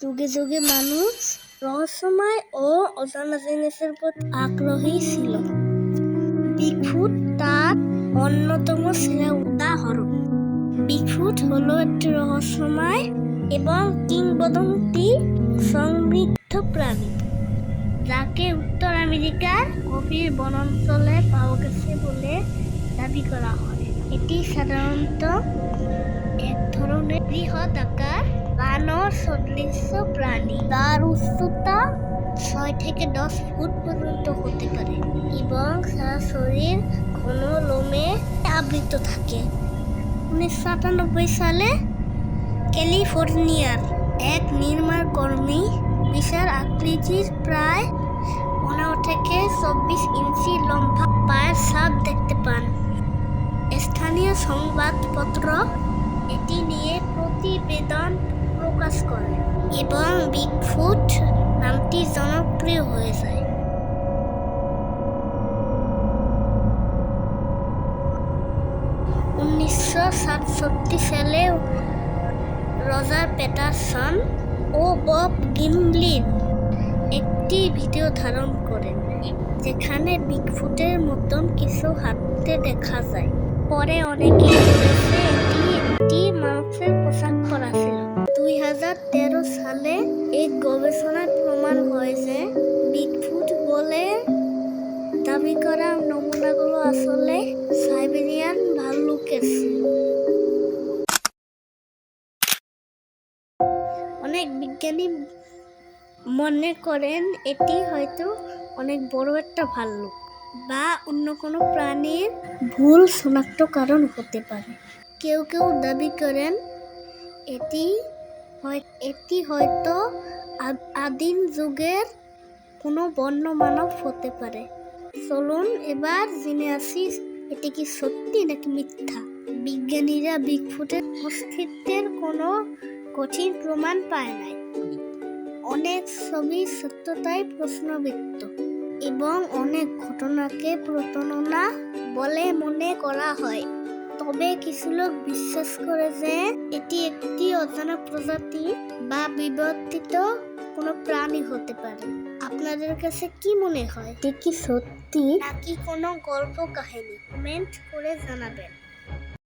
যুগে যুগে মানুষ রহস্যময় ও অজানা জিনিসের প্রতি আগ্রহী ছিল। বিগফুট তার অন্যতম সেরা উদাহরণ। বিগফুট হলো একটি রহস্যময় এবং কিংবদন্তি সমৃদ্ধ প্রাণী, যাকে উত্তর আমেরিকার গভীর বনাঞ্চলে পাওয়া গেছে বলে দাবি করা হয়। এটি সাধারণত এক ধরনের বৃহৎ আকার বানর সদৃশ্য প্রাণী তার উচ্চতা ছয় থেকে দশ ফুট পর্যন্ত হতে পারে এবং সারা শরীর ঘন লোমে আবৃত থাকে। উনিশশো সাতানব্বই সালে ক্যালিফোর্নিয়ার এক নির্মাণ কর্মী বিশাল আকৃতির প্রায় পনেরো থেকে চব্বিশ ইঞ্চি লম্বা পায়ের সাপ দেখতে পান। স্থানীয় সংবাদপত্র এটি নিয়ে প্রতিবেদন প্রকাশ করে। এবং বিগফুট নামটি জনপ্রিয় হয়ে যায়। উনিশশো সাতষট্টি সালে রজার পেটারসন ও বব গিমলিন একটি ভিডিও ধারণ করেন, যেখানে বিগফুটের মতন কিছু হাঁটতে দেখা যায়। পরে অনেকে সালে এক গবেষণায় প্রমাণ হয় যে বিগফুট বলে দাবি করা নমুনাগুলো আসলে সাইবেরিয়ান ভাল্লুকের। অনেক বিজ্ঞানী মনে করেন এটি হয়তো অনেক বড় একটা ভাল্লুক বা অন্য কোনো প্রাণীর ভুল শনাক্তকরণ হতে পারে। কেউ কেউ দাবি করেন এটি এটি হয়তো আদিম যুগের কোনো বন্য মানব হতে পারে। চলুন এবার জেনে আসি এটি কি সত্যি নাকি মিথ্যা। বিজ্ঞানীরা বিগফুটের অস্তিত্বের কোনো কঠিন প্রমাণ পায় নাই। অনেক ছবি সত্যতাই প্রশ্নবিদ্ধ এবং অনেক ঘটনাকে প্রতারণা বলে মনে করা হয়। তবে কিছু লোক বিশ্বাস করে যে এটি একটি অজানা প্রজাতি বা বিবর্তিত কোনো প্রাণী হতে পারে। আপনাদের কাছে কি মনে হয়? এটি কি সত্যি? নাকি কোনো গল্প কাহিনী? কমেন্ট করে জানাবেন।